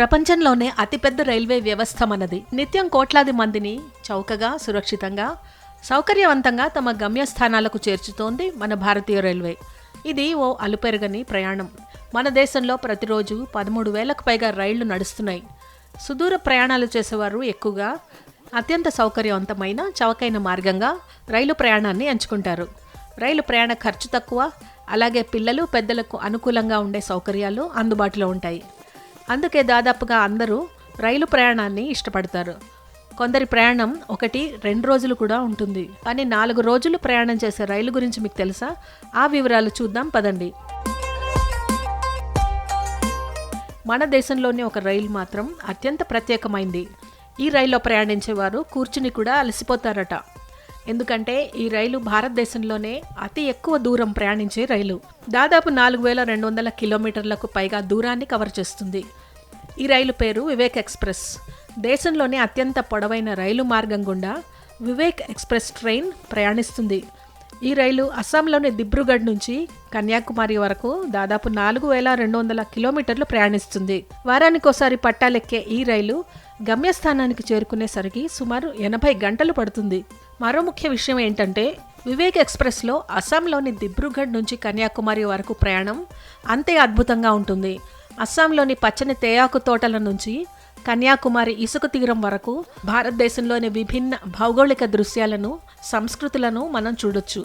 ప్రపంచంలోనే అతిపెద్ద రైల్వే వ్యవస్థ మనది నిత్యం కోట్లాది మందిని చౌకగా సురక్షితంగా సౌకర్యవంతంగా తమ గమ్యస్థానాలకు చేర్చుతోంది మన భారతీయ రైల్వే. ఇది ఓ అలుపెరగని ప్రయాణం. మన దేశంలో ప్రతిరోజు పదమూడు వేలకు పైగా రైళ్ళు నడుస్తున్నాయి. సుదూర ప్రయాణాలు చేసేవారు ఎక్కువగా అత్యంత సౌకర్యవంతమైన చవకైన మార్గంగా రైలు ప్రయాణాన్ని ఎంచుకుంటారు. రైలు ప్రయాణ ఖర్చు తక్కువ అలాగే పిల్లలు పెద్దలకు అనుకూలంగా ఉండే సౌకర్యాలు అందుబాటులో ఉంటాయి. అందుకే దాదాపుగా అందరూ రైలు ప్రయాణాన్ని ఇష్టపడతారు. కొందరి ప్రయాణం ఒకటి రెండు రోజులు కూడా ఉంటుంది. కానీ నాలుగు రోజులు ప్రయాణం చేసే రైలు గురించి మీకు తెలుసా? ఆ వివరాలు చూద్దాం పదండి. మన దేశంలోని ఒక రైలు మాత్రం అత్యంత ప్రత్యేకమైంది. ఈ రైల్లో ప్రయాణించేవారు కూర్చుని కూడా అలసిపోతారట. ఎందుకంటే ఈ రైలు భారతదేశంలోనే అతి ఎక్కువ దూరం ప్రయాణించే రైలు. దాదాపు నాలుగు వేల రెండు వందల కిలోమీటర్లకు పైగా దూరాన్ని కవర్ చేస్తుంది. ఈ రైలు పేరు వివేక్ ఎక్స్ప్రెస్. దేశంలోనే అత్యంత పొడవైన రైలు మార్గం గుండా వివేక్ ఎక్స్ప్రెస్ ట్రైన్ ప్రయాణిస్తుంది. ఈ రైలు అస్సాంలోని దిబ్రూగఢ్ నుంచి కన్యాకుమారి వరకు దాదాపు నాలుగు వేల రెండు వందల కిలోమీటర్లు ప్రయాణిస్తుంది. వారానికోసారి పట్టాలెక్కే ఈ రైలు గమ్యస్థానానికి చేరుకునేసరికి సుమారు ఎనభై గంటలు పడుతుంది. మరో ముఖ్య విషయం ఏంటంటే వివేక్ ఎక్స్ప్రెస్లో అస్సాంలోని దిబ్రూగఢ్ నుంచి కన్యాకుమారి వరకు ప్రయాణం అంతే అద్భుతంగా ఉంటుంది. అస్సాంలోని పచ్చని తేయాకు తోటల నుంచి కన్యాకుమారి ఇసుక తీరం వరకు భారతదేశంలోని విభిన్న భౌగోళిక దృశ్యాలను సంస్కృతులను మనం చూడొచ్చు.